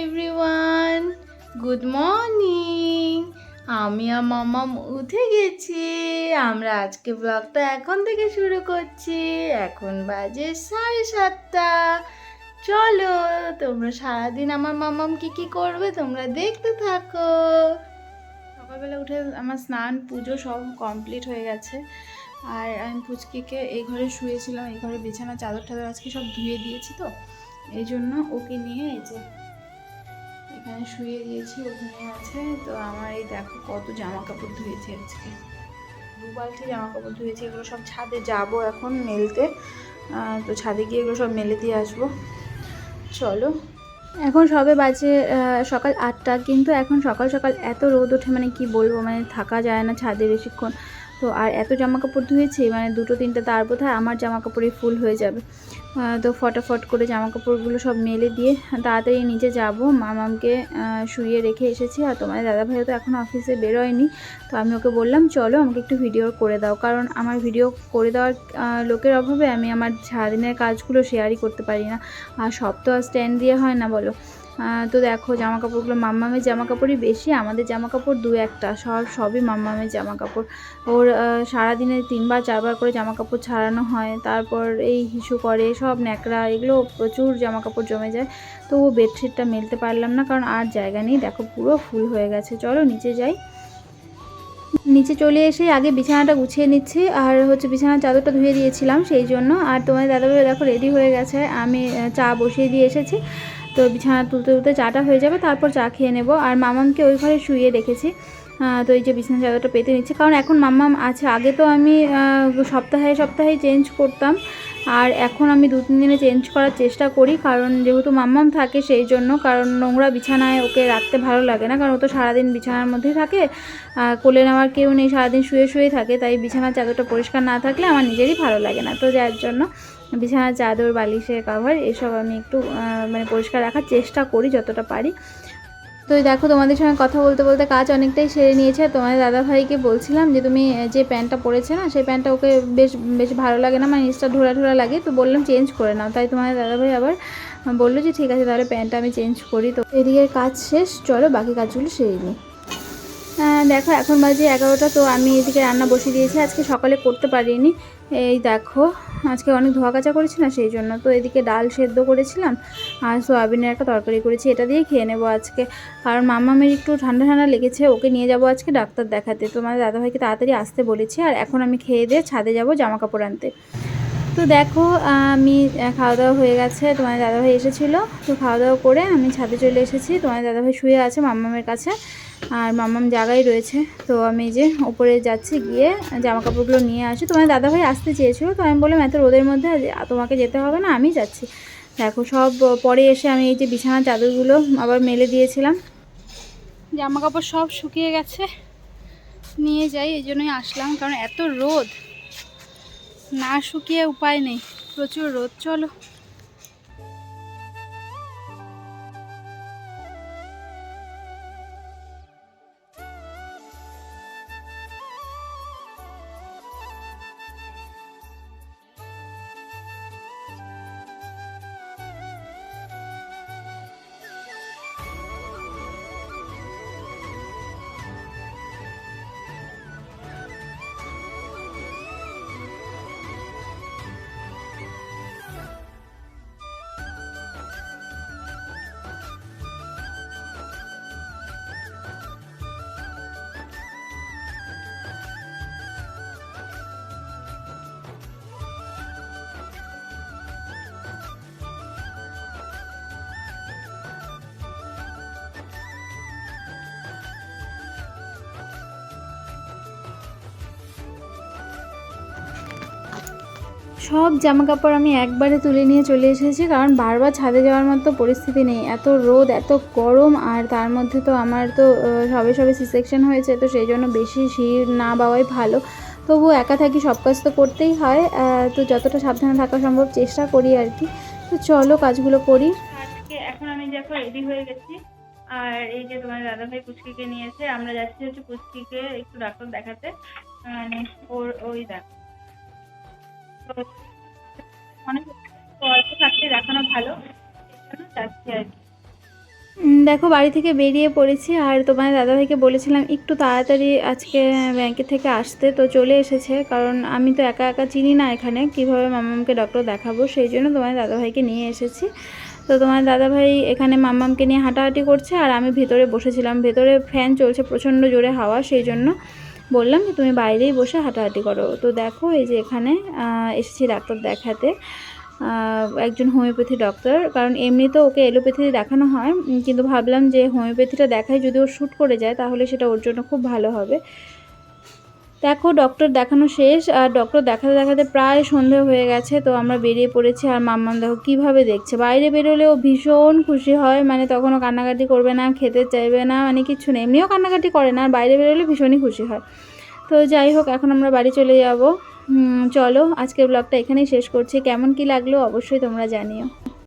Everyone good morning আমি আর মামাম উঠে গেছি। আমরা আজকে ব্লগটা এখন থেকে শুরু করছি। এখন বাজে সাড়ে সাতটা। চলো, তোমরা সারাদিন আমার মামাম কি কি করবে তোমরা দেখতে থাকো। সকালবেলা উঠে আমার স্নান, পুজো সব কমপ্লিট হয়ে গেছে। আর আমি পুচকিকে এই ঘরে শুয়েছিলাম, এই ঘরে বিছানা চাদর টাদর আজকে সব ধুয়ে দিয়েছি তো। এই জন্য ওকে নিয়ে এই যে এখানে শুয়ে দিয়েছি ওখানে আছে। তো আমার এই দেখো কত জামা কাপড় ধুয়েছে আজকে। দু বালতি জামা কাপড় ধুয়েছি, এগুলো সব ছাদে যাব এখন মেলতে। তো ছাদে গিয়ে এগুলো সব মেলে দিয়ে আসব। চলো। এখন সবে বাজে সকাল আটটা, কিন্তু এখন সকাল সকাল এত রোদ ওঠে মানে কি বলব মানে থাকা যায় না ছাদে বেশিক্ষণ। তো আর এত জামা কাপড় ধুয়েছি মানে দুটো তিনটে তার বোধ হয় আমার জামা কাপড়ে ফুল হয়ে যাবে। তো ফটাফট করে জামা কাপড়গুলো সব মেলে দিয়ে তাড়াতাড়ি নিচে যাব। মামামকে শুইয়ে রেখে এসেছি আর তোমার দাদাভাইও তো এখন অফিসে বেরোয়নি। তো আমি ওকে বললাম, চলো আমাকে একটু ভিডিও করে দাও। কারণ আমার ভিডিও করে দেওয়ার লোকের অভাবে আমি আমার সারাদিনের কাজগুলো শেয়ারই করতে পারি না। আর সব তো আর স্ট্যান্ড দিয়ে হয় না, বলো। তো দেখো জামা কাপড়গুলো মাম্মামের জামা কাপড়ই বেশি, আমাদের জামা কাপড় দু একটা, সব, সবই মাম্মামের জামা কাপড় ওর সারাদিনে তিনবার, চারবার করে জামা কাপড় ছাড়ানো হয়, তারপর এই হিসু করে, সব ন্যাকড়া, এগুলো প্রচুর জামা কাপড় জমে যায়। তো ও বেডশিটটা মেলতে পারলাম না, কারণ আর জায়গা নেই, দেখো পুরো ফুল হয়ে গেছে। চলো নিচে যাই। নিচে চলে এসে আগে বিছানাটা গুছিয়ে নিচ্ছি, আর হচ্ছে বিছানার চাদরটা ধুয়ে দিয়েছিলাম সেই জন্য। আর তোমার দাদাভাই দেখো রেডি হয়ে গেছে, আমি চা বসিয়ে দিয়ে এসেছি। তো বিছানা তুলতে তুলতে চাটা হয়ে যাবে, তারপর চা খেয়ে নেব। আর মামামকে ওই ঘরে শুয়ে রেখেছি তো এই যে বিছানা চাদরটা পেতে নিচ্ছি। কারণ এখন মাম্মাম আছে, আগে তো আমি সপ্তাহে সপ্তাহে চেঞ্জ করতাম। আর এখন আমি দু, তিন দিনে চেঞ্জ করার চেষ্টা করি, কারণ যেহেতু মাম্মাম থাকে সেই জন্য, কারণ নোংরা বিছানায় ওকে রাখতে ভালো লাগে না, কারণ ও তো সারাদিন বিছানার মধ্যেই থাকে। কোলে নেওয়ার কেউ নেই, সারাদিন শুয়ে শুয়ে থাকে, তাই বিছানার চাদরটা পরিষ্কার না থাকলে আমার নিজেরই ভালো লাগে না। তো যার জন্য বিছানার চাদর, বালিশের কাভার এসব আমি একটু মানে পরিষ্কার রাখার চেষ্টা করি যতটা পারি। তো দেখো, তোমাদের সঙ্গে কথা বলতে বলতে কাজ অনেকটাই সেরে নিয়েছে। তোমাদের দাদাভাইকে বলছিলাম যে, তুমি যে প্যান্টটা পরেছে না, সেই প্যান্টটা ওকে বেশ বেশ ভালো লাগে না মানে নিচটা ঢোলা ঢোলা লাগে। তো বললাম, চেঞ্জ করে নাও। তাই তোমাদের দাদাভাই আবার বলল যে, ঠিক আছে, তাহলে প্যান্টটা আমি চেঞ্জ করি। তো এদিকে কাজ শেষ, চলো বাকি কাজগুলো সেরে নিই। দেখো, এখন বাজে এগারোটা, তো আমি এদিকে রান্না বসিয়ে দিয়েছি। আজকে সকালে করতে পারিনি। এই দেখো, আজকে অনেক ধোয়া কাচা করেছি না, সেই জন্য তো এদিকে ডাল সেদ্ধ করেছিলাম, আর সোয়াবিনের একটা তরকারি করেছি। এটা দিয়ে খেয়ে নেব আজকে। কারণ মামামের একটু ঠান্ডা ঠান্ডা লেগেছে, ওকে নিয়ে যাব আজকে ডাক্তার দেখাতে। তোমার দাদাভাইকে তাড়াতাড়ি আসতে বলেছি, আর এখন আমি খেয়ে দিয়ে ছাদে যাব জামা কাপড় আনতে। তো দেখো, আমি খাওয়া দাওয়া হয়ে গেছে তোমার দাদাভাই এসেছিল। তো খাওয়া দাওয়া করে আমি ছাদে চলে এসেছি। তোমার দাদাভাই শুয়ে আছে মাম্মামের কাছে। আর মামাম জায়গায় রয়েছে। তো আমি যে ওপরে যাচ্ছি গিয়ে জামা কাপড়গুলো নিয়ে আসি। তোমার দাদাভাই আসতে চেয়েছিলো, তো আমি বললাম, এত রোদের মধ্যে তোমাকে যেতে হবে না, আমি যাচ্ছি। দেখো, সব পরে এসে আমি এই যে বিছানার চাদরগুলো আবার মেলে দিয়েছিলাম। জামা কাপড় সব শুকিয়ে গেছে। নিয়ে যাই, এই জন্যই আসলাম, কারণ এত রোদ। না শুকিয়ে উপায় নেই, প্রচুর রোদ, চলো। সব জামা কাপড় আমি একবারে তুলে নিয়ে চলে এসেছি, কারণ বারবার ছাদে যাওয়ার মতো পরিস্থিতি নেই। এত রোদ, এত গরম, আর তার মধ্যে তো আমার তো সবে সবে সি সেকশন হয়েছে, তো সেই জন্য বেশি শির না পাওয়াই ভালো। তবু একা থাকি, সব কাজ তো করতেই হয় তো যতটা সাবধানে থাকা সম্ভব চেষ্টা করি আর কি। তো চলো কাজগুলো করি। আজকে এখন আমি দেখো রেডি হয়ে গেছি। আর এই যে তোমার দাদাভাই পুচকিকে নিয়েছে আমরা যাচ্ছি হচ্ছে পুচকিকে একটু ডাক্তার দেখাতে। মানে ওর ওই দেখ দেখো, বাড়ি থেকে বেরিয়ে পড়েছি আর তোমার দাদাভাইকে বলেছিলাম, একটু তাড়াতাড়ি আজকে ব্যাংকে থেকে আসতে। তো চলে এসেছে, কারণ আমি তো একা একা চিনি না এখানে, কীভাবে মামামকে ডক্টর দেখাবো? সেই জন্য তোমার দাদাভাইকে নিয়ে এসেছি। তো তোমার দাদাভাই এখানে মামামকে নিয়ে হাঁটাহাঁটি করছে আর আমি ভেতরে বসেছিলাম। ভেতরে ফ্যান চলছে, প্রচণ্ড জোরে হাওয়া, সেই জন্য বললাম যে তুমি বাইরেই বসে হাঁটাহাঁটি করো। তো দেখো এই যে এখানে এসেছি ডাক্তার দেখাতে। একজন হোমিওপ্যাথি ডক্টর। কারণ এমনিতে ওকে এলোপ্যাথি দেখানো হয় কিন্তু ভাবলাম যে হোমিওপ্যাথিটা দেখায় যদি ও শ্যুট করে যায়, তাহলে সেটা ওর জন্য খুব ভালো হবে। দেখো ডক্টর দেখানো শেষ, আর ডক্টর দেখাতে দেখাতে প্রায় সন্ধে হয়ে গেছে, তো আমরা বেরিয়ে পড়েছি। আর মাম্মাম দেখো কীভাবে দেখছে। বাইরে বেরোলেও ভীষণ খুশি হয় মানে তখনও কান্নাকাটি করবে না, খেতে চাইবে না মানে কিচ্ছু নেই। এমনিও কান্নাকাটি করে না, আর বাইরে বেরোলে ভীষণই খুশি হয়। তো যাই হোক, এখন আমরা বাড়ি চলে যাব। চলো, আজকের ব্লগটা এখানেই শেষ করছি। কেমন কি লাগল অবশ্যই তোমরা জানিও।